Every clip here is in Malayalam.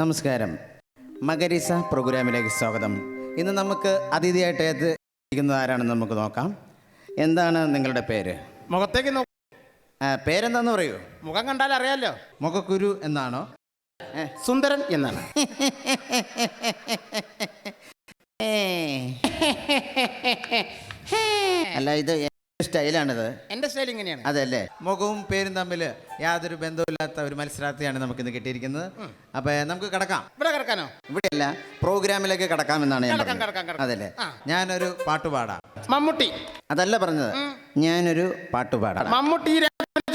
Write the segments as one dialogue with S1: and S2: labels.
S1: നമസ്കാരം. മകരിസ പ്രോഗ്രാമിലേക്ക് സ്വാഗതം. ഇന്ന് നമുക്ക് അതിഥിയായിട്ട് എത്തിയിരിക്കുന്നത് ആരാണെന്ന് നമുക്ക് നോക്കാം. എന്താണ് നിങ്ങളുടെ പേര്?
S2: മുഖത്തേക്ക്
S1: പേരെന്താന്ന് പറയൂ.
S2: മുഖം കണ്ടാൽ അറിയാലോ.
S1: മുഖക്കുരു എന്നാണോ?
S2: സുന്ദരൻ എന്നാണ്.
S1: അല്ല ഇത് സ്റ്റൈലാണിത്.
S2: എന്റെ സ്റ്റൈൽ ഇങ്ങനെയാണ്.
S1: അതല്ലേ? മുഖവും പേരും തമ്മിൽ യാതൊരു ബന്ധവുമില്ലാത്ത ഒരു മത്സരാർത്ഥിയാണ് നമുക്ക് ഇന്ന് കിട്ടിയിരിക്കുന്നത്. അപ്പൊ നമുക്ക് കടക്കാം.
S2: ഇവിടെ കിടക്കാനോ?
S1: ഇവിടെയല്ല പ്രോഗ്രാമിലേക്ക് കടക്കാമെന്നാണ് ഞാൻ
S2: കടക്കാം,
S1: പറഞ്ഞത്.
S2: കടക്കാം, കടക്കാം.
S1: അതല്ലേ?
S2: ആ.
S1: ഞാനൊരു പാട്ടുപാടാം
S2: മമ്മൂട്ടി.
S1: അതല്ല പറഞ്ഞത്. ഞാനൊരു പാട്ടുപാടാം
S2: മമ്മൂട്ടി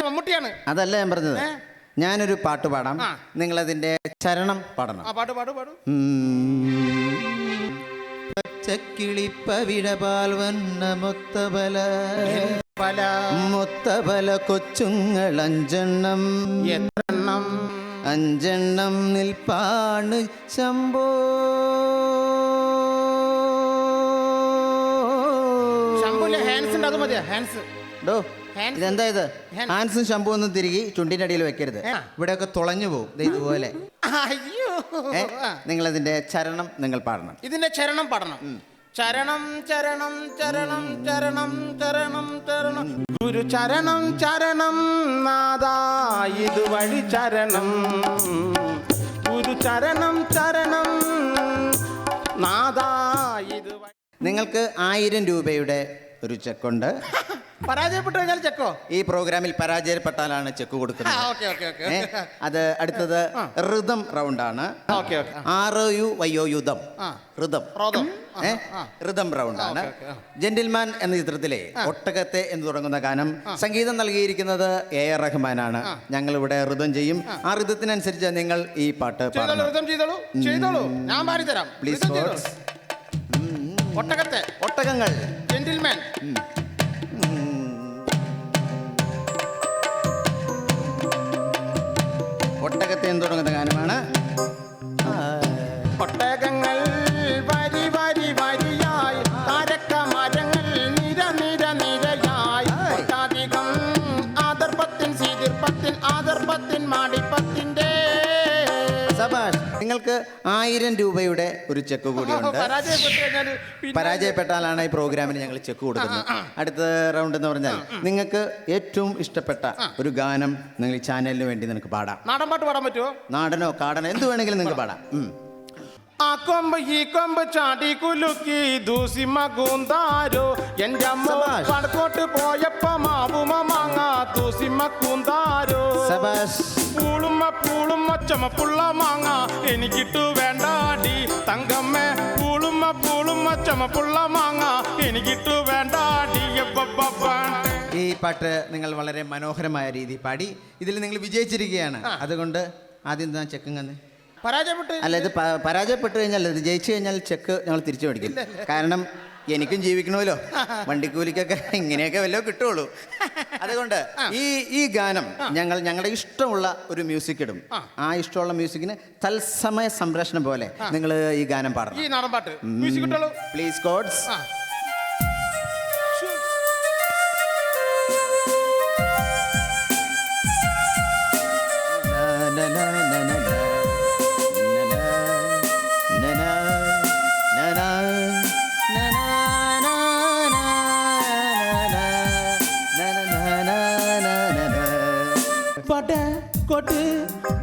S2: മമ്മൂട്ടിയാണ്.
S1: അതല്ല ഞാൻ പറഞ്ഞത്. ഞാനൊരു പാട്ടുപാടാം
S2: ആ.
S1: നിങ്ങളതിന്റെ ചരണം പാടണം.
S2: ആ പാടു പാട് പാടു.
S1: പച്ചക്കിളിപ്പവിടപാൽ വന്ന മുത്തബല.
S2: പല
S1: മുത്തബല കൊച്ചുങ്ങൾ അഞ്ചെണ്ണം.
S2: എത്രണ്ണം?
S1: അഞ്ചെണ്ണം നിൽപ്പാണ് ശംഭോ.
S2: മതിയാ?
S1: ഡോ. ഇതെന്താ ഇത്?
S2: ഹാൻസ്.
S1: ഹാൻസും ഷംപൂ ഒന്നും തിരികെ ചുണ്ടിന്റെ അടിയിൽ വെക്കരുത്.
S2: ഇവിടെ
S1: ഒക്കെ തുളഞ്ഞു പോകും ദേ ഇതുപോലെ.
S2: അയ്യോ. നിങ്ങൾ
S1: അതിന്റെ ചരണം നിങ്ങൾ പാടണം.
S2: ഇതിന്റെ ചരണം പാടണം. ചരണം ചരണം ചരണം ചരണം ചരണം ചരണം. ഗുരു ചരണം ചരണം നാദാ ഇതുവഴി ചരണം. ഗുരു ചരണം ചരണം നാദാ ഇതുവഴി
S1: നിങ്ങൾക്ക് ആയിരം രൂപയുടെ ഒരു ചെക്കുണ്ട്.
S2: പരാജയപ്പെട്ടു കഴിഞ്ഞാൽ ചെക്കോ?
S1: ഈ പ്രോഗ്രാമിൽ പരാജയപ്പെട്ടാലാണ് ചെക്ക് കൊടുക്കുന്നത്. ഏ? അത് അടുത്തത് ഋതം റൗണ്ടാണ്.
S2: ഓക്കെ
S1: ആറ് യു വയ്യോ യുധം
S2: ആ.
S1: ഋതം.
S2: റോദം
S1: ഏ? ഋതം റൗണ്ടാണ്. ജെന്റിൽമാൻ എന്ന ചിത്രത്തിലെ ഒട്ടകത്തെ എന്ന് തുടങ്ങുന്ന ഗാനം സംഗീതം നൽകിയിരിക്കുന്നത് എ ആർ റഹ്മാനാണ്. ഞങ്ങൾ ഇവിടെ ഋതം ചെയ്യും. ആ. ഋതത്തിനനുസരിച്ച് നിങ്ങൾ ഈ പാട്ട്
S2: ചെയ്തോളൂ
S1: പാടണം.
S2: ഋതം ചെയ്തോളൂ ചെയ്തോളൂ. ഞാൻ പാടിത്തരാം.
S1: Please,
S2: ഋതം ചെയ്തോളൂ.
S1: folks.
S2: ഒട്ടകത്തെ.
S1: ഒട്ടകങ്ങൾ.
S2: ജെന്റിൽമാൻ
S1: ഒട്ടകത്തെ തുടങ്ങുന്ന ഗാനമാണ്?
S2: ഒട്ടകങ്ങൾ വരി വരി വരിയായി താരക്ക മരങ്ങൾ നിര നിര നിരയായി. ഒട്ടധികം ആദർപ്പത്തിൻ സീതിർപ്പത്തിൻ ആദർപ്പത്തിൻ മാടിപ്പത്തിന്റെ
S1: ആയിരം രൂപയുടെ ഒരു ചെക്ക് കൂടിയുണ്ട്. പരാജയപ്പെട്ടാലാണ് ഈ പ്രോഗ്രാമിന് ഞങ്ങൾ ചെക്ക് കൊടുക്കുന്നത്. അടുത്ത റൗണ്ട് എന്ന് പറഞ്ഞാൽ നിങ്ങൾക്ക് ഏറ്റവും ഇഷ്ടപ്പെട്ട ഒരു ഗാനം നിങ്ങൾ ഈ ചാനലിന് വേണ്ടി നിനക്ക് പാടാം.
S2: നാടൻ പാട്ട് പാടാൻ പറ്റുമോ
S1: നാടനോ കാടനോ എന്ത് വേണമെങ്കിലും നിങ്ങൾക്ക് പാടാം.
S2: ആ കൊമ്പ് ഈ കൊമ്പ് ചാടി കുലുക്കി ദൂസിമ കൂന്താരോ എന്റെ അമ്മ
S1: പടക്കോട്ട്
S2: വടക്കോട്ട് പോയപ്പോ മാവുമ മാങ്ങ ദൂസിമ കൂന്താരോ പൂളുമ്മ പൂളുമ്മ ചുമപ്പുള്ള മാങ്ങ എനിക്കിട്ടു വേണ്ടാടി. തങ്കമ്മ പൂളുമ്മ പൂളുമ്മ ചുമപ്പുള്ള മാങ്ങ എനിക്കിട്ടു വേണ്ടാടി.
S1: ഈ പാട്ട് നിങ്ങൾ വളരെ മനോഹരമായ രീതിയിൽ പാടി. ഇതിൽ നിങ്ങൾ വിജയിച്ചിരിക്കുകയാണ്. അതുകൊണ്ട് ആദ്യം കന്ന്
S2: പരാജയപ്പെട്ട്
S1: അല്ല ഇത് പ- പരാജയപ്പെട്ട് കഴിഞ്ഞാൽ ഇത് ജയിച്ചു കഴിഞ്ഞാൽ ചെക്ക് ഞങ്ങൾ തിരിച്ചു മേടിക്കും. കാരണം എനിക്കും ജീവിക്കണമല്ലോ. വണ്ടിക്കൂലിക്കൊക്കെ ഇങ്ങനെയൊക്കെ വല്ലതും കിട്ടുള്ളൂ. അതുകൊണ്ട് ഈ ഈ ഗാനം ഞങ്ങൾ ഞങ്ങളുടെ ഇഷ്ടമുള്ള ഒരു മ്യൂസിക് ഇടും. ആ. ഇഷ്ടമുള്ള മ്യൂസിക്കിന് തത്സമയ സംരക്ഷണം പോലെ നിങ്ങൾ ഈ ഗാനം
S2: ഈ
S1: പാടണം
S2: നാടൻ പാട്ട്. മ്യൂസിക് കിട്ടുള്ളൂ.
S1: പ്ലീസ് കോഡ്സ്
S2: കൊട്ട്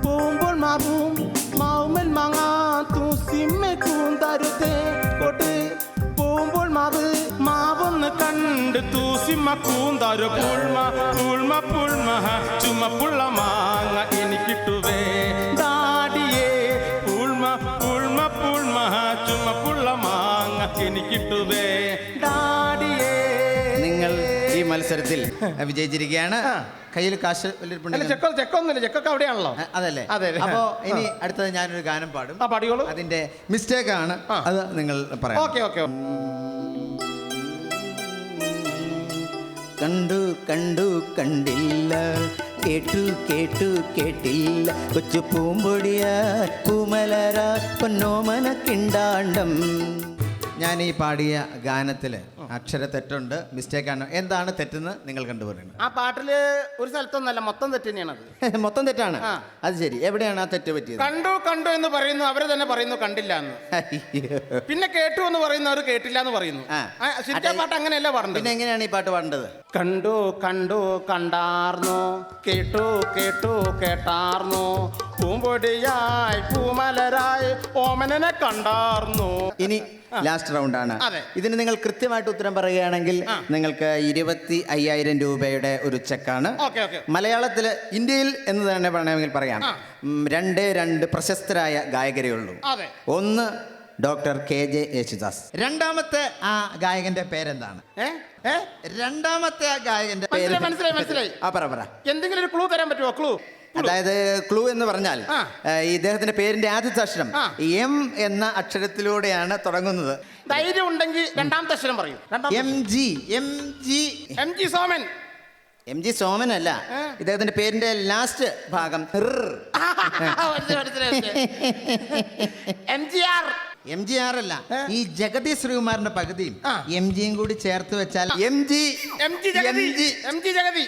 S2: പോകുമ്പോൾ മാവും മാവുമൽ മാങ്ങ തൂസിമ്മ കൂന്തരുതേ കൊട്ട് പോകുമ്പോൾ മാവ് മാവൊന്ന് കണ്ട് തൂസിമ്മ കൂന്താരു പുൾമ പുൾമ പുൾമ ചുമപ്പുള്ള മാങ്ങ എനിക്കിട്ടുവേ. ദാടിയേ പുൾമ പുൾമ പുൾമ ചുമപ്പുള്ള മാങ്ങ എനിക്കിട്ടുവേ.
S1: മത്സരത്തിൽ വിജയിച്ചിരിക്കുകയാണ്. കയ്യിൽ കാശ്
S2: ചെക്കോ ചെക്കൊന്നുമില്ല. ചെക്കൊക്കെ അവിടെയാണല്ലോ.
S1: അതല്ലേ.
S2: അതെ.
S1: അപ്പോ ഇനി അടുത്തത് ഞാനൊരു ഗാനം പാടും.
S2: ആ പാടിയോളൂ
S1: അതിന്റെ മിസ്റ്റേക്ക് ആണ്. അത് നിങ്ങൾ പറയാം.
S2: Okay okay.
S1: കണ്ടു കണ്ടു കണ്ടില്ല. കേട്ടു കേട്ടു കേട്ടില്ല. കൊച്ചു പൂമ്പൊടിയ പൂമലര പൊന്നോമന കിണ്ടാണ്ടം. ഞാൻ ഈ പാടിയ ഗാനത്തിൽ അക്ഷര തെറ്റുണ്ട് മിസ്റ്റേക്ക് ആണ്. എന്താണ് തെറ്റെന്ന് നിങ്ങൾ കണ്ടുപറയുന്നത്
S2: ആ പാട്ടിൽ ഒരു സ്ഥലത്തൊന്നല്ല മൊത്തം തെറ്റ് അത്
S1: മൊത്തം തെറ്റാണ്? അത് ശരി. എവിടെയാണ് ആ തെറ്റ് പറ്റിയത്?
S2: കണ്ടു കണ്ടു എന്ന് പറയുന്നു അവർ തന്നെ പറയുന്നു കണ്ടില്ല എന്ന്. പിന്നെ കേട്ടു എന്ന് പറയുന്നു അവർ കേട്ടില്ല എന്ന് പറയുന്നു. ശരിക്കും പാട്ട് അങ്ങനെയല്ല
S1: പിന്നെ എങ്ങനെയാണ് ഈ പാട്ട് പാടേണ്ടത്?
S2: കണ്ടു കണ്ടു കണ്ടാർന്നു. കേട്ടു കേട്ടു കേട്ടാർന്നു. പൂമ്പൊടിയായി പൂമലരായി ഓമനനെ കണ്ടാർന്നു.
S1: ഇനി ലാസ്റ്റ് റൗണ്ട് ആണ്. ഇതിന് നിങ്ങൾ കൃത്യമായിട്ട് ഉത്തരം പറയുകയാണെങ്കിൽ നിങ്ങൾക്ക് ഇരുപത്തി അയ്യായിരം രൂപയുടെ ഒരു ചെക്കാണ്. മലയാളത്തിൽ ഇന്ത്യയിൽ എന്ന് തന്നെ പറയണമെങ്കിൽ പറയാം. രണ്ട് രണ്ട് പ്രശസ്തരായ ഗായകരേ ഉള്ളൂ. ഒന്ന് ഡോക്ടർ കെ ജെ യേശുദാസ്. രണ്ടാമത്തെ ആ ഗായകന്റെ പേരെന്താണ്?
S2: ഏ? ഏ?
S1: രണ്ടാമത്തെ ആ ഗായകന്റെ പേര്.
S2: മനസ്സിലായി, മനസ്സിലായി, മനസ്സിലായി.
S1: ആ പറ പറ.
S2: എന്തെങ്കിലും ഒരു ക്ലൂ തരാൻ പറ്റുമോ ക്ലൂ
S1: അതായത് ക്ലൂ എന്ന് പറഞ്ഞാൽ
S2: ആ.
S1: ഏ, ഈ ഇദ്ദേഹത്തിന്റെ പേരിന്റെ ആദ്യത്തെ അക്ഷരം
S2: ആ.
S1: എം എന്ന അക്ഷരത്തിലൂടെയാണ് തുടങ്ങുന്നത്.
S2: ധൈര്യം ഉണ്ടെങ്കിൽ രണ്ടാമത്തെ അക്ഷരം പറയൂ. രണ്ടാമത്തെ
S1: M G M G.
S2: M G Soman.
S1: M G Soman അല്ല? ഇദ്ദേഹത്തിന്റെ പേരിന്റെ ലാസ്റ്റ് ഭാഗം
S2: M G R.
S1: M G R അല്ല. ഈ ജഗതി ശ്രീകുമാറിന്റെ പകുതിയും. എം ജിയും കൂടി ചേർത്ത് വെച്ചാൽ M G
S2: M G Jagathy. M G Jagathy.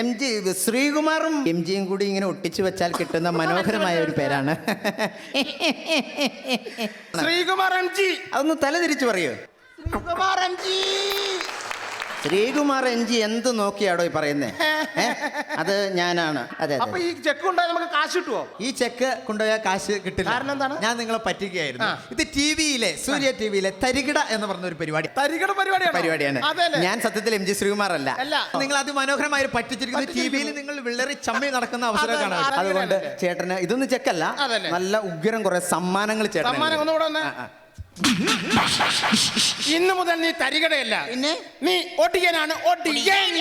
S1: M G ശ്രീകുമാറും M ജിയും കൂടി ഇങ്ങനെ ഒട്ടിച്ചു വെച്ചാൽ കിട്ടുന്ന മനോഹരമായ ഒരു പേരാണ്.
S2: ശ്രീകുമാർ എം ജി
S1: അതൊന്ന് തല തിരിച്ചു പറയൂ.
S2: Sreekumar M G
S1: Sreekumar N G എന്ത് നോക്കിയാടോ ഈ പറയുന്നേ ഏ? അത് ഞാനാണ് അതെ
S2: അപ്പൊ
S1: അതെ
S2: ഈ ചെക്ക് ഉണ്ടായി നമുക്ക് കാശ് കിട്ടുമോ
S1: ഈ ചെക്ക് കൊണ്ടുപോയാൽ കാശ് കിട്ടില്ല
S2: കാരണം എന്താണ്?
S1: ഞാൻ നിങ്ങളെ പറ്റിക്കുകയായിരുന്നു
S2: ആ.
S1: ഇത് ടി വിയിലെ സൂര്യ ടി വിയിലെ തരികിട എന്ന് പറഞ്ഞ ഒരു പരിപാടി
S2: തരികട പരിപാടിയാണ്
S1: പരിപാടിയാണ്
S2: അതെല്ലേ
S1: ഞാൻ സത്യത്തിൽ എം ജി ശ്രീകുമാർ അല്ല
S2: അല്ല.
S1: നിങ്ങൾ അതിമനോഹരമായി പറ്റിച്ചിരിക്കുന്നത് ടി വിയിൽ
S2: പറ്റിച്ചിരിക്കുന്നു.
S1: നിങ്ങൾ വിള്ളറി ചമ്മി നടക്കുന്ന അവസരം
S2: അതെ,
S1: കാണാം അതുകൊണ്ട്
S2: അതെ.
S1: ചേട്ടന് ഇതൊന്നും ചെക്കല്ല
S2: അതല്ലേ.
S1: നല്ല ഉഗ്രം കുറെ സമ്മാനങ്ങൾ ചേട്ടൻ
S2: സമ്മാനം ഒന്നുകൂടെ. ഇന്ന് മുതൽ നീ തരികടയല്ല.
S1: പിന്നെ?
S2: നീ ഒടിയനാണ് ഒടിയൻ.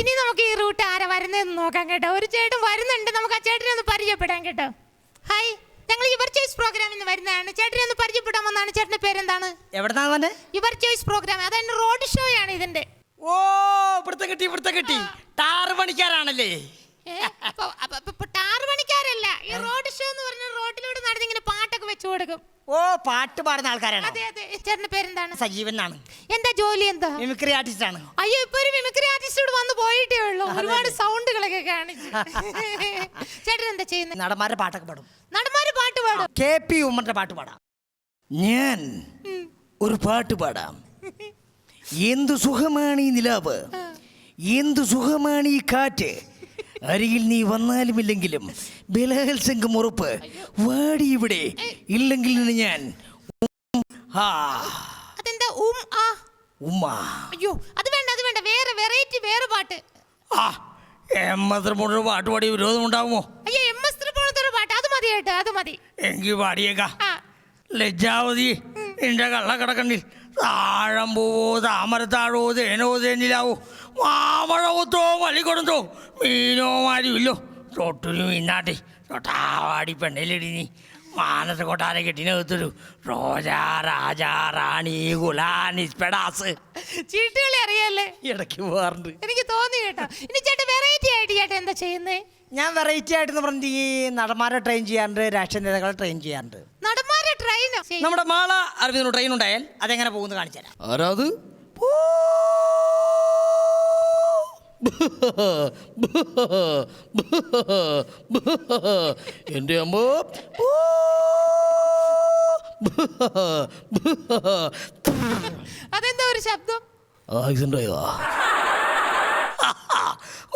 S3: ഇനി നമുക്ക് ഈ റൂട്ട് ആരാ വരുന്നതെന്ന് നോക്കാം കേട്ടോ. ഒരു ചേട്ടൻ വരുന്നുണ്ട്. നമുക്ക് ആ ചേട്ടനെ ഒന്ന് പരിചയപ്പെടാം കേട്ടോ. ഹായ്. ഞങ്ങൾ യുവർ ചോയ്സ് പ്രോഗ്രാമിൽ നിന്ന് വരുന്നതാണ്. ചേട്ടനെ ഒന്ന് പരിചയപ്പെടാൻ വന്നാണ് ചേട്ടന്റെ പേരെന്താണ്?
S4: എവിടെന്നാ വന്നെ?
S3: യുവർ ചോയ്സ് പ്രോഗ്രാം അതായത് റോഡ് ഷോ ആണ് ഇതിന്റെ
S4: ഓ ഇവിടുത്തെ കിട്ടി ഇവിടുത്തെ കിട്ടി. ടാറ് പണിക്കാരാണല്ലേ?
S3: ടാറ് പണിക്കാരല്ല. ഈ റോഡ് ഷോ എന്ന് പറഞ്ഞ റോഡിലൂടെ നടന്നിങ്ങനെ പാട്ടൊക്കെ വെച്ചു കൊടുക്കും.
S4: ഓ പാട്ട് പാടുന്ന ആൾക്കാരാണ്?
S3: അതെ അതെ. ചേട്ടന്റെ പേരെന്താണ്?
S4: സജീവൻ എന്നാണ്.
S3: എന്താ ജോലി എന്താ?
S4: മിമിക്രി ആർട്ടിസ്റ്റ് ആണ്.
S3: അയ്യോ ഇപ്പൊ ഒരു മിമിക്രി ആർട്ടിസ്റ്റോട് വന്ന് പോയിട്ടേ ഉള്ളൂ. ഒരുപാട് സൗണ്ടുകളൊക്കെ കാണിച്ചു. ചേട്ടൻ എന്താ ചെയ്യുന്നത്
S4: നടന്മാരുടെ പാട്ടൊക്കെ പാടും.
S3: നടന്മാര് പാട്ട് പാടും.
S4: കെ പി ഉമ്മന്റെ പാട്ട് പാടാം. ഞാൻ ഒരു പാട്ട് പാടാം. എന്തു സുഖമാണ് ഈ നിലാവ്? എന്തു സുഖമാണ് ഈ കാറ്റ്? അരികിൽ നീ വന്നാലും ഇല്ലെങ്കിലും ബലാത്സംഗം ഉറപ്പ് വാടി ഇവിടെ. ഇല്ലെങ്കിൽ ഞാൻ
S3: അതെന്താ ഉം ആ?
S4: ഉമ്മ
S3: അയ്യോ അത് വേണ്ട അത് വേണ്ട. വേറെ വെറൈറ്റി വേറെ പാട്ട്.
S4: ആ എമ്മത്ര മുഴുവൻ പാട്ട് പാടി വിരോധം ഉണ്ടാവുമോ
S3: അയ്യോ എം എസ് ത്രിപോണത്തൊരു പാട്ട്. അത് മതി കേട്ടോ അത് മതി.
S4: എങ്കിൽ പാടിയേക്കാം.
S3: ആ.
S4: ലജ്ജാവതി നിന്റെ കള്ളക്കടക്കണ്ണിൽ താഴം പോവോ താമരത്താഴോ തേനോ തേനിലാവോ? മാമഴവത്തോ മലിക്കൊടുത്തോ മീനോ മാരില്ലോ തൊട്ടൊരു മീനാട്ടെ തൊട്ടാവാടി പെണ്ണിലിടി നീ. മാനത്തെ കൊട്ടാര കെട്ടിനകത്തൊരു റോജാ രാജാ റാണി ഗുലാനിസ്പെടാസ്
S3: ചീട്ടുകളി അറിയാല്ലേ?
S4: ഇടയ്ക്ക് പോകാറുണ്ട്.
S3: എനിക്ക് തോന്നി കേട്ടോ. ഇനി ചേട്ടൻ വെറൈറ്റി ആയിട്ട് ചേട്ടൻ എന്താ ചെയ്യുന്നേ?
S4: ഞാൻ വെറൈറ്റി ആയിട്ട് പറഞ്ഞിട്ട് ഈ നടന്മാരെ ട്രെയിൻ ചെയ്യാറുണ്ട് രാഷ്ട്രീയ നേതാക്കളെ ട്രെയിൻ ചെയ്യാറുണ്ട്.
S3: നടന്മാരെ ട്രെയിൻ
S4: നമ്മുടെ മാള അരവിന്ദന് ട്രെയിൻ ഉണ്ടായാൽ അതെങ്ങനെ പോകുന്നു കാണിച്ചു തരാം
S5: ആരാത് എന്റെ അമ്മ.
S3: അതെന്താ ഒരു ശബ്ദം?
S5: ആക്സിഡന്റ് ആയതാ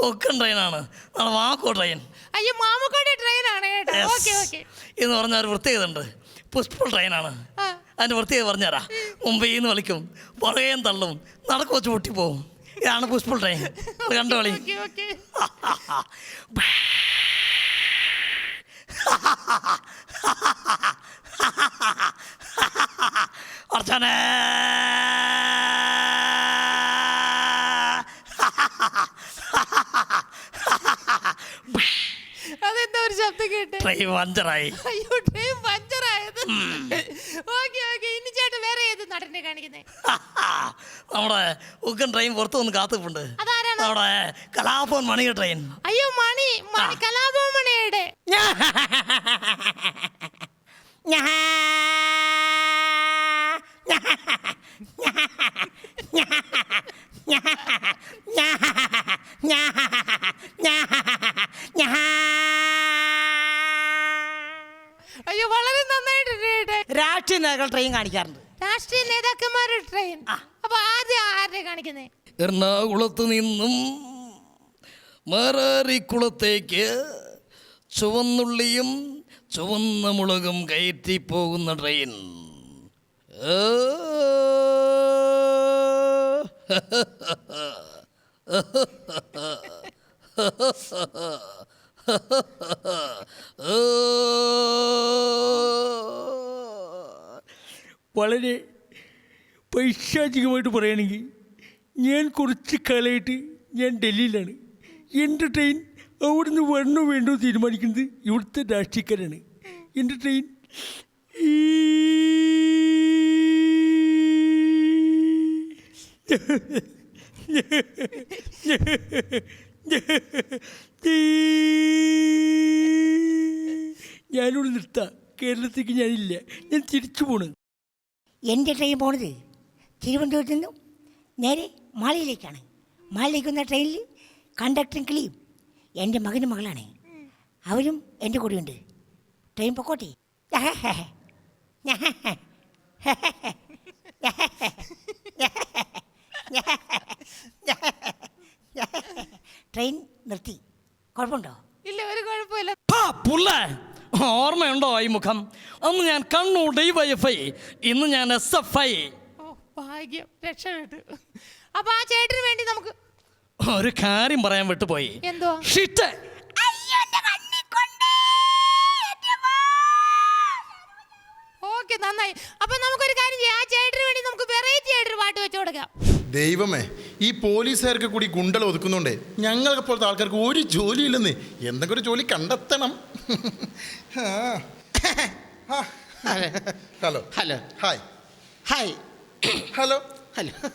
S4: ഒക്കെ ട്രെയിനാണ് നമ്മുടെ വാക്കോ ട്രെയിൻ
S3: അയ്യോ മാമക്കോട്ടെ ഓക്കെ
S4: എന്ന് പറഞ്ഞ ഒരു പ്രത്യേകത ഉണ്ട്. പുഷ്പ ട്രെയിനാണ്. അതിന്റെ പ്രത്യേകത പറഞ്ഞുതരാം. മുംബൈയിൽ നിന്ന് വലിക്കും പുറകേം തള്ളും. നടക്കുവച്ച് പൊട്ടിപ്പോവും. ഇതാണ് പുഷ്പൾ ട്രെയിൻ
S3: കണ്ടോളി.
S4: അർച്ചനെ.
S3: അതെന്താ ഒരു ശബ്ദം കേട്ടെ?
S4: ട്രെയിൻ പഞ്ചറായി.
S3: അയ്യോ ട്രെയിൻ പഞ്ചറായത്. ഓക്കെ ഓക്കെ ഇനി വേറെ നടനെ കാണിക്കുന്നേ
S4: ട്രെയിൻ ട്രെയിൻ
S3: അയ്യോ മണി മണി അയ്യോ വളരെ നന്നായിട്ടുണ്ട്
S4: രാഷ്ട്രീയ നേതാക്കൾ ട്രെയിൻ കാണിക്കാറുണ്ട്
S3: രാഷ്ട്രീയ നേതാക്കന്മാരുടെ ട്രെയിൻ അപ്പൊ ആദ്യം ആരെ കാണിക്കുന്നേ?
S4: എറണാകുളത്ത് നിന്നും മാറാരിക്കുളത്തേക്ക് ചുവന്നുള്ളിയും ചുവന്ന മുളകും കയറ്റി പോകുന്ന ട്രെയിൻ ആ. വളരെ പൈശാചികമായിട്ട് പറയുകയാണെങ്കിൽ ഞാൻ കുറച്ച് കാലമായിട്ട് ഞാൻ ഡൽഹിയിലാണ്. എന്റെ ട്രെയിൻ അവിടുന്ന് വരണോ വേണ്ടോ തീരുമാനിക്കുന്നത് ഇവിടുത്തെ രാഷ്ട്രീയക്കാരാണ്. എന്റെ ട്രെയിൻ ഈ ഞാനിവിടെ നിർത്താം. കേരളത്തേക്ക് ഞാനില്ല. ഞാൻ തിരിച്ചു പോണ്.
S6: എന്റെ ട്രെയിൻ പോണത് തിരുവനന്തപുരത്ത് നിന്നും നേരെ മാളിയിലേക്കാണ്. മാളിലേക്ക് വന്ന ട്രെയിനിൽ കണ്ടക്ടറും കിളിയും എന്റെ മകനും മകളാണ്. അവരും എന്റെ കൂടെയുണ്ട്. ട്രെയിൻ പൊക്കോട്ടെ. ട്രെയിൻ നിർത്തി. കുഴപ്പമുണ്ടോ?
S3: ഇല്ല ഒരു കുഴപ്പമില്ല.
S4: ഓർമ്മയുണ്ടോ ഈ മുഖം? അന്ന് ഞാൻ കണ്ണൂർ ഡിവൈഎഫ്ഐ ഇന്ന് ഞാൻ എസ് എഫ് ഐ
S3: ഓ ഭാഗ്യം. രക്ഷപ്പെട്ടു. അപ്പൊ ആ ചേട്ടന് വേണ്ടി നമുക്ക്
S4: ഒരു കാര്യം പറയാൻ വിട്ടുപോയി.
S3: എന്തോ
S4: ഷിറ്റ്.
S3: ഓക്കെ നന്നായി. അപ്പൊ നമുക്കൊരു കാര്യം ചെയ്യാം. ആ ചേട്ടന് വേണ്ടി നമുക്ക് വെറൈറ്റി ആയിട്ടൊരു പാട്ട് വെച്ചു കൊടുക്കാം.
S7: ദൈവമേ ഈ പോലീസുകാർക്ക് കൂടി ഗുണ്ടൽ ഒതുക്കുന്നുണ്ട്. ഞങ്ങൾക്ക് പോലത്തെ ആൾക്കാർക്ക് ഒരു ജോലിയില്ലെന്ന്. എന്തെങ്കിലും ഒരു ജോലി കണ്ടെത്തണം. Hello.
S2: Hello.
S7: Hi.
S2: Hi.
S7: Hello.
S2: Hello.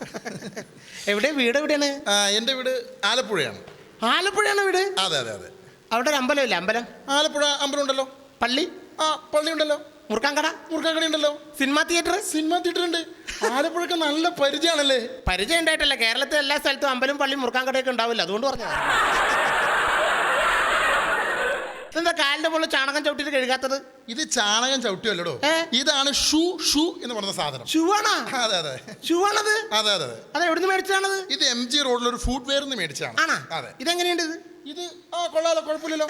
S2: എവിടെ? വീട് എവിടെയാണ്?
S7: എന്റെ വീട് ആലപ്പുഴയാണ്.
S2: ആലപ്പുഴയാണ് വീട്?
S7: അതെ അതെ അതെ.
S2: അവിടെ ഒരു അമ്പലമില്ല അമ്പലം?
S7: ആലപ്പുഴ അമ്പലം ഉണ്ടല്ലോ.
S2: പള്ളി?
S7: ആ പള്ളി ഉണ്ടല്ലോ.
S2: മുറുക്കാൻകട?
S7: മുറുക്കാൻകട ഉണ്ടല്ലോ.
S2: Cinema theatre?
S7: സിനിമ തിയേറ്റർ ഉണ്ട്. ആലപ്പുഴക്ക് നല്ല പരിചയമാണല്ലേ?
S2: പരിചയം ഉണ്ടായിട്ടല്ല. കേരളത്തിലെ എല്ലാ സ്ഥലത്തും അമ്പലം പള്ളി മുറുക്കാൻകടയൊക്കെ ഉണ്ടാവില്ല. അതുകൊണ്ട് പറഞ്ഞു എന്താ കാലിന്റെ മുകളിൽ ചാണകം ചവിട്ടിട്ട് കഴുകാത്തത്?
S7: ഇത് ചാണകം ചവിട്ടിയല്ലോ ഇതാണ് ഷൂ ഷൂ എന്ന് പറയുന്ന സാധനം.
S2: ഷൂ ആണോ
S7: അതെ അതെ.
S2: ഷൂ ആണത്
S7: അതെ അതെ. അതെ
S2: എവിടുന്ന് മേടിച്ചാണത്
S7: ഇത് എം ജി റോഡിൽ ഒരു ഫുഡ് വെയർ മേടിച്ചാണ്
S2: ആണോ?
S7: അതെ.
S2: ഇതെങ്ങനെയുണ്ട് ഇത്?
S7: ഇത് ആ കൊള്ളാലോ കുഴപ്പമില്ലല്ലോ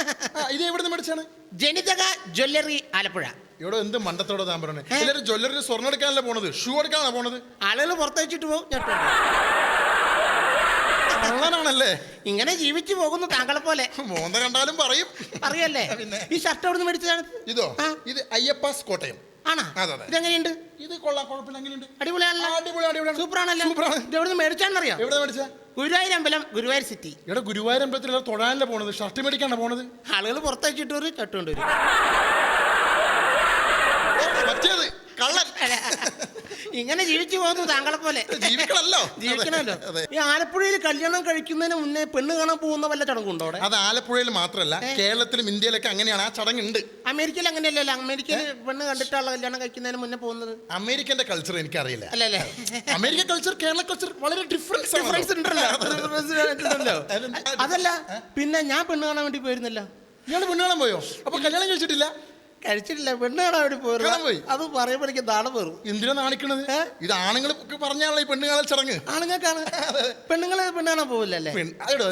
S7: ഇത് എവിടുന്ന് മേടിച്ചാണ്
S2: ജനിതക ജ്വല്ലറി ആലപ്പുഴ.
S7: ഇവിടെ എന്ത് മണ്ടത്തോടെ താൻ പറഞ്ഞേ. എല്ലാവരും ജ്വല്ലറി സ്വർണം എടുക്കാനല്ല പോണത്? ഷൂ എടുക്കാനാണ് പോണത്?
S2: ആളുകൾ പുറത്തേച്ചിട്ട് പോകും.
S7: കള്ളനാണല്ലേ?
S2: ഇങ്ങനെ ജീവിച്ചു പോകുന്നു താങ്കളെ പോലെ.
S7: മോന്ത കണ്ടാലും പറയും.
S2: അറിയല്ലേ
S7: പിന്നെ.
S2: ഈ ഷർട്ട് എവിടുന്ന് മേടിച്ചതാണ്?
S7: ഇതോ?
S2: ആ.
S7: ഇത് അയ്യപ്പാസ് കോട്ടയം.
S2: ആണോ?
S7: അതെ, അതെ.
S2: ഇതെങ്ങനെയുണ്ട്?
S7: ഇത് കൊള്ളാം
S2: അടിപൊളിയാണല്ലോ.
S7: അടിപൊളി അടിപൊളിയാണ്
S2: സൂപ്പറാണല്ലോ.
S7: സൂപ്പറാണ്.
S2: ഇത് മേടിച്ചാണെന്നറിയോ
S7: എവിടെ മേടിച്ച?
S2: ഗുരുവായൂർ അമ്പലം ഗുരുവായൂർ സിറ്റി.
S7: ഇവിടെ തൊഴാനല്ല പോണത്? ഷർട്ട് മേടിക്കാണ് പോണത്?
S2: ആളുകൾ പുറത്തയച്ചിട്ട് ഒരു ചട്ടുകൊണ്ട് വരും
S7: മറ്റേത് കള്ളൻ
S2: ഇങ്ങനെ ജീവിച്ചു പോകുന്നു താങ്കളെ പോലെ
S7: ജീവിക്കണല്ലോ.
S2: ജീവിക്കണമല്ലോ. ഈ ആലപ്പുഴയിൽ കല്യാണം കഴിക്കുന്നതിന് മുന്നേ പെണ്ണ് കാണാൻ പോകുന്ന വല്ല ചടങ്ങുണ്ടോ അവിടെ?
S7: അത് ആലപ്പുഴയിൽ മാത്രമല്ല കേരളത്തിലും ഇന്ത്യയിലൊക്കെ അങ്ങനെയാണ്. ആ ചടങ്ങുണ്ട്.
S2: അമേരിക്കയിൽ അങ്ങനെയല്ലല്ലോ. അമേരിക്കയിൽ പെണ്ണ് കണ്ടിട്ടുള്ള കല്യാണം കഴിക്കുന്നതിന് മുന്നേ പോകുന്നത്.
S7: അമേരിക്കന്റെ കൾച്ചർ എനിക്ക് എനിക്കറിയില്ല.
S2: അല്ലല്ലേ.
S7: അമേരിക്ക കൾച്ചർ കേരള കൾച്ചർ വളരെ ഡിഫറൻസ്
S2: ഡിഫറൻസ് ഉണ്ടല്ലോ. അതല്ല പിന്നെ ഞാൻ പെണ്ണ് കാണാൻ വേണ്ടി പോയിരുന്നല്ലോ.
S7: പെണ്ണ് കാണാൻ പോയോ? അപ്പൊ കല്യാണം കഴിച്ചിട്ടില്ല?
S2: കഴിച്ചിട്ടില്ല. പെണ്ണുകാണാൻ വേണ്ടി
S7: കാണാൻ പോയി?
S2: അത് പറയുമ്പോൾ എനിക്ക് പേറും
S7: എന്തിനാ നാണിക്കണത്? ഇത് ആണുങ്ങൾ പറഞ്ഞാണല്ലോ ഈ പെണ്ണുകാണൽ ചടങ്ങ്.
S2: ആണുങ്ങൾക്കാണ്. പെണ്ണുങ്ങൾ പെണ്ണ് കാണാൻ പോവില്ലല്ലേ
S7: അതെടോ,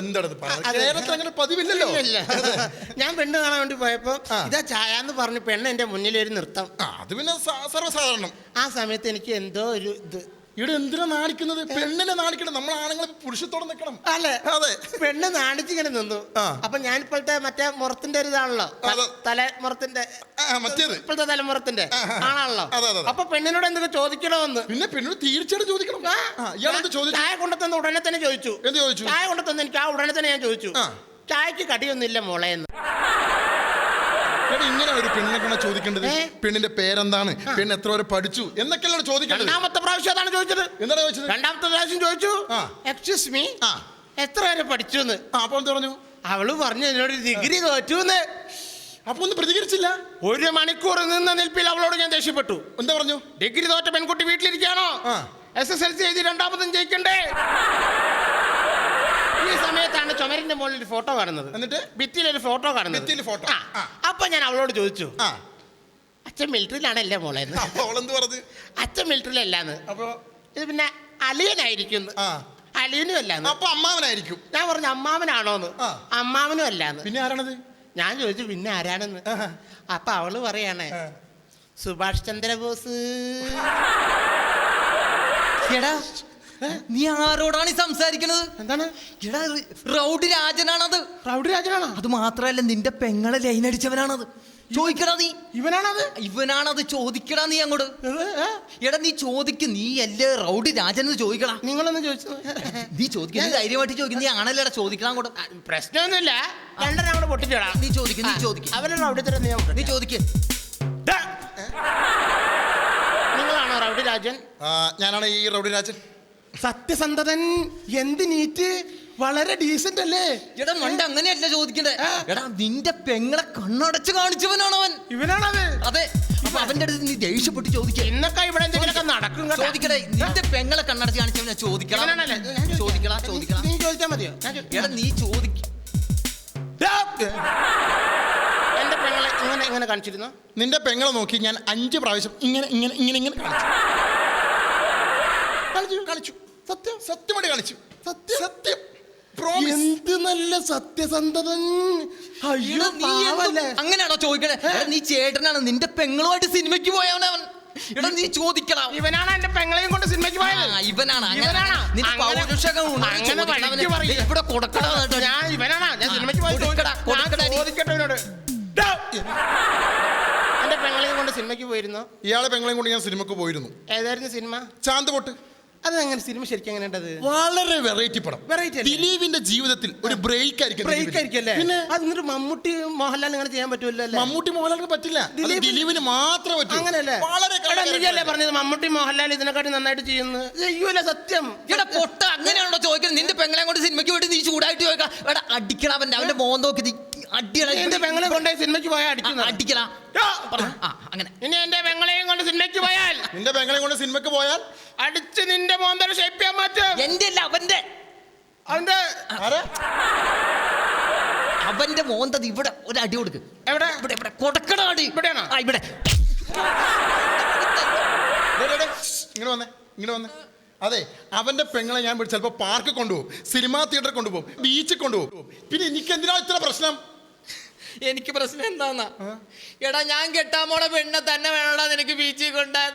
S2: അതെ.
S7: കേരളത്തിൽ അങ്ങനെ പതിവില്ലല്ലോ.
S2: ഇല്ല. ഞാൻ പെണ്ണ് കാണാൻ വേണ്ടി പോയപ്പോ ഇതാ ചായ എന്ന് പറഞ്ഞ് പെണ്ണ് എന്റെ മുന്നിൽ ഒരു നൃത്തം.
S7: ആ, അത് പിന്നെ സ- സർവസാധാരണം.
S2: ആ സമയത്ത് എനിക്ക് എന്തോ ഒരു ഇത്
S7: ഇവിടെ എന്തിനാ നാണിക്കുന്നത്? പെണ്ണിനെ നാണിക്കണം നമ്മൾ ആണുങ്ങൾ പുരുഷത്തോടെ നിൽക്കണം
S2: അല്ലെ?
S7: അതെ.
S2: പെണ്ണ് നാണിച്ച് ഇങ്ങനെ
S7: നിന്നു.
S2: അപ്പൊ ഞാൻ ഇപ്പോഴത്തെ മറ്റേ മുറത്തിന്റെ ഒരു ഇതാണല്ലോ. തലമുറത്തിന്റെ.
S7: മറ്റേത്.
S2: ഇപ്പോഴത്തെ തലമുറത്തിന്റെ ആണാണല്ലോ. അപ്പൊ പെണ്ണിനോട് എന്തൊക്കെ ചോദിക്കണമെന്ന്?
S7: പിന്നെ പെണ്ണിനോട് തീർച്ചയായിട്ടും ചോദിക്കണം.
S2: ചായ കൊണ്ടുതന്ന ഉടനെ തന്നെ ചോദിച്ചു.
S7: എന്ത് ചോദിച്ചു?
S2: ചായ കൊണ്ടുതന്ന എനിക്ക് ആ ഉടനെ തന്നെ ഞാൻ ചോദിച്ചു. ചായക്ക് കടിയൊന്നുമില്ല മോളെ എന്ന്.
S7: ഇങ്ങനെ ഒരു പെണ്ണിനെ കൊണ്ട് ചോദിക്കേണ്ടത്? പെണ്ണിന്റെ പേരെന്താണ്? പെണ്ണ് എത്ര വരെ പഠിച്ചു? എന്നൊക്കെയാണ് ചോദിക്കേണ്ടത്?
S2: രണ്ടാമത്തെ പ്രാവശ്യം അതാണ് ചോദിച്ചത്.
S7: എന്താണ് ചോദിച്ചത്?
S2: രണ്ടാമത്തെ പ്രാവശ്യം ചോദിച്ചു. എക്സ്ക്യൂസ് മീ എത്ര വരെ പഠിച്ചു എന്ന്
S7: അപ്പോൾ പറഞ്ഞു?
S2: അവൾ പറഞ്ഞു എന്നോട് ഡിഗ്രി തോറ്റു എന്ന്
S7: അപ്പൊ ഒന്നും പ്രതികരിച്ചില്ല?
S2: ഒരു മണിക്കൂർ നിന്ന നിൽപ്പിൽ അവളോട് ഞാൻ ദേഷ്യപ്പെട്ടു.
S7: എന്താ പറഞ്ഞു?
S2: ഡിഗ്രി തോറ്റ പെൺകുട്ടി വീട്ടിലിരിക്കാണോ. എസ് എസ് എൽ സി എഴുതി രണ്ടാമതും ജയിക്കണ്ടേ? ഈ സമയത്താണ് ചുമരിന്റെ മുകളിൽ ഒരു ഫോട്ടോ കാണുന്നത്.
S7: എന്നിട്ട്?
S2: ഭിത്തിയിൽ ഒരു ഫോട്ടോ കാണുന്നത്.
S7: ഭിത്തിയിൽ ഫോട്ടോ.
S2: ആ.
S7: ആ.
S2: അപ്പൊ ഞാൻ അവളോട് ചോദിച്ചു
S7: ആ.
S2: അച്ഛൻ മിലിറ്ററിയിലാണല്ലേ മോളെ? എന്ന്.
S7: അപ്പൊ അവളെന്ത് പറഞ്ഞു?
S2: അച്ഛൻ മിലിറ്ററിയിലല്ലാന്ന്
S7: അപ്പൊ?
S2: ഇത് പിന്നെ അലിയനായിരിക്കും
S7: ആ.
S2: അലിയനും അല്ലാന്ന്.
S7: അപ്പൊ അമ്മാവനായിരിക്കും.
S2: ഞാൻ പറഞ്ഞു അമ്മാവനാണോന്ന്.
S7: ആ.
S2: അമ്മാവനും അല്ലാന്ന്.
S7: പിന്നെ ആരാണത്?
S2: ഞാൻ ചോദിച്ചു പിന്നെ ആരാണെന്ന്?
S7: ആഹാ.
S2: അപ്പൊ അവൾ പറയാണ്
S7: ആ.
S2: സുഭാഷ് ചന്ദ്രബോസ്.
S8: എടാ നീ ആരോടാണ് ഈ സംസാരിക്കണത്?
S2: എന്താണ്?
S8: എടാ റൗഡി രാജനാണത്.
S2: റൗഡി രാജനാണ്?
S8: അത് മാത്രല്ല നിന്റെ പെങ്ങളെ ലൈൻ അടിച്ചവനാണത്. ചോദിക്കടാ നീ.
S2: ഇവനാണത്?
S8: ഇവനാണത് ചോദിക്കടാ നീ അങ്ങോട്ട്. എടാ നീ ചോദിക്ക് നീ അല്ലേ റൗഡി രാജൻ എന്ന് ചോദിക്കടാ.
S2: നിങ്ങളൊന്ന് ചോദിച്ചു.
S8: നീ ചോദിക്കും നീ ധൈര്യമായിട്ട് ചോദിക്കും നീ ആണല്ലേടാ ചോദിക്കണം അങ്ങോട്ട്.
S2: പ്രശ്നമൊന്നുമില്ല. രണ്ടെണ്ണം അവിടെ പൊട്ടിച്ചോടാം.
S8: നീ ചോദിക്കും നീ ചോദിക്കും.
S2: അവനെ റൗഡി തരം ഞാൻ
S8: നീ ചോദിക്ക്.
S2: നിങ്ങളാണോ റൗഡി രാജൻ?
S7: ഞാനാണ് ഈ റൗഡി രാജൻ.
S2: സത്യസന്ധതൻ എന്ത് നീറ്റ്? വളരെ ഡീസന്റ് അല്ലേ?
S8: എടാ മണ്ട അങ്ങനെയല്ല ചോദിക്കണ്ടേ. എടാ നിന്റെ പെങ്ങളെ കണ്ണടച്ച് കാണിച്ചവനാണ് അവൻ
S2: ഇവനാണത്.
S8: അതെ അപ്പൊ അവന്റെ അടുത്ത് നീ ദേഷ്യപ്പെട്ട് ചോദിക്ക.
S2: എന്നൊക്കെ ഇവിടെ എന്തെങ്കിലുമൊക്കെ നടക്കും കേട്ടോ.
S8: ചോദിക്കടേ നിന്റെ പെങ്ങളെ കണ്ണടച്ച് കാണിച്ചവനെ ചോദിക്കണം
S2: ഇവനാണല്ലേ? ഞാൻ ചോദിക്കാം.
S8: ചോദിക്കടാ ചോദിക്കടാ.
S2: നീ ചോദിച്ചാ മതിയോ? ഞാൻ
S8: എടാ നീ ചോദിക്ക.
S2: എന്റെ പെങ്ങളെ ഇങ്ങനെ ഇങ്ങനെ കാണിച്ചിരുന്നു.
S7: നിന്റെ പെങ്ങളെ നോക്കി ഞാൻ അഞ്ച് പ്രാവശ്യം ഇങ്ങനെ ഇങ്ങനെ ഇങ്ങനെ ഇങ്ങനെ കളിച്ചു കളിച്ചു. സത്യം സത്യമായിട്ട് കളിച്ചു. സത്യം? സത്യം.
S2: എന്ത് നല്ല സത്യസന്ധത അയ്യോ പാവല്ലേ.
S8: അങ്ങനെയാണോ ചോദിക്കണേ? നീ ചേട്ടനാണ് നിന്റെ പെങ്ങളുമായിട്ട് സിനിമയ്ക്ക് പോയവനവൻ എടാ നീ ചോദിക്കണം.
S2: ഇവനാണ് എന്റെ പെങ്ങളെയും കൊണ്ട് സിനിമയ്ക്ക് പോയത്.
S8: ഇവനാണ്. ഇവിടെ കൊടുക്കടാ
S2: ഞാൻ ഇവനാണ്. ഞാൻ സിനിമയ്ക്ക് ചോദിക്കട്ടെ. എന്റെ പെങ്ങളെയും കൊണ്ട് സിനിമയ്ക്ക് പോയിരുന്നു?
S7: ഇയാളെ പെങ്ങളെയും കൊണ്ട് ഞാൻ സിനിമക്ക് പോയിരുന്നു.
S2: ഏതായിരുന്നു സിനിമ?
S7: ചാന്ത് പൊട്ട്.
S2: അത് അങ്ങനെ സിനിമ ശരിക്കും അങ്ങനെ ഉണ്ടത്
S7: വളരെ വെറൈറ്റി പടം.
S2: വെറൈറ്റി അല്ലേ?
S7: ദിലീപിന്റെ ജീവിതത്തിൽ ഒരു ബ്രേക്ക് ആയിരിക്കും
S2: ബ്രേക്ക്
S7: ദിലീപിന്.
S2: ആയിരിക്കും
S7: പിന്നെ
S2: അത് എന്നിട്ട് മമ്മൂട്ടി മോഹൻലാൽ അങ്ങനെ ചെയ്യാൻ പറ്റുമല്ലോ അല്ലേ?
S7: മമ്മൂട്ടി മോഹൻലാലിന് പറ്റില്ല. ദിലീപിന് മാത്രം പറ്റും.
S2: അങ്ങനെയല്ലേ?
S7: വളരെ
S2: നീയല്ലേ പറഞ്ഞത് മമ്മൂട്ടി മോഹൻലാൽ ഇതിനെക്കാട്ടി നന്നായിട്ട് ചെയ്യുന്നു ചെയ്യൂല സത്യം.
S8: ഇവിടെ പൊട്ട അങ്ങനെയാണോ ചോദിക്കുന്നത്. നിന്റെ പെങ്ങളെ കൊണ്ട് സിനിമയ്ക്ക് വേണ്ടി നീ ചൂടായിട്ട് ചോദിക്കാം. ഇവിടെ അടിക്കണം അവന്റെ അവന്റെ മോൻ നോക്കി
S2: എന്റെ പെങ്ങളെ കൊണ്ടുപോയി സിനിമയ്ക്ക് പോയാൽ അടിക്കുന്നു
S8: അടിക്കണ ആ അങ്ങനെ.
S2: ഇനി എന്റെ പെങ്ങളെയും കൊണ്ട് സിനിമയ്ക്ക് പോയാൽ.
S7: നിന്റെ പെങ്ങളെ കൊണ്ട് സിനിമയ്ക്ക് പോയാൽ?
S2: അടിച്ച് നിന്റെ മോന്തര ഷേപ്പ് ചെയ്യാൻ പറ്റും
S8: എന്റെ അല്ല അവന്റെ
S2: അവന്റെ
S7: ആരാ?
S8: അവന്റെ മോന്തത് ഇവിടെ ഒരു അടി കൊടുക്ക്.
S2: എവിടെ?
S8: ഇവിടെ ഇവിടെ. കൊടുക്കണ അടി.
S2: ഇവിടെയാണോ?
S8: ആ ഇവിടെ.
S7: ദേ, ദേ, ദേ, ഇങ്ങനെ വന്നേ ഇങ്ങനെ വന്നേ. അതെ അവന്റെ പെങ്ങളെ ഞാൻ ചിലപ്പോ പാർക്ക് കൊണ്ടുപോകും. സിനിമാ തിയേറ്റർ കൊണ്ടുപോകും. ബീച്ചിൽ കൊണ്ടുപോകും. പിന്നെ എനിക്ക് എന്തിനാ ഇത്ര പ്രശ്നം?
S8: എനിക്ക് പ്രശ്നം എന്താന്നാ? എടാ ഞാൻ കെട്ടാൻ പോണ പെണ്ണെ തന്നെ വേണടാ നിനക്ക് ബീച്ചിൽ കൊണ്ടാൻ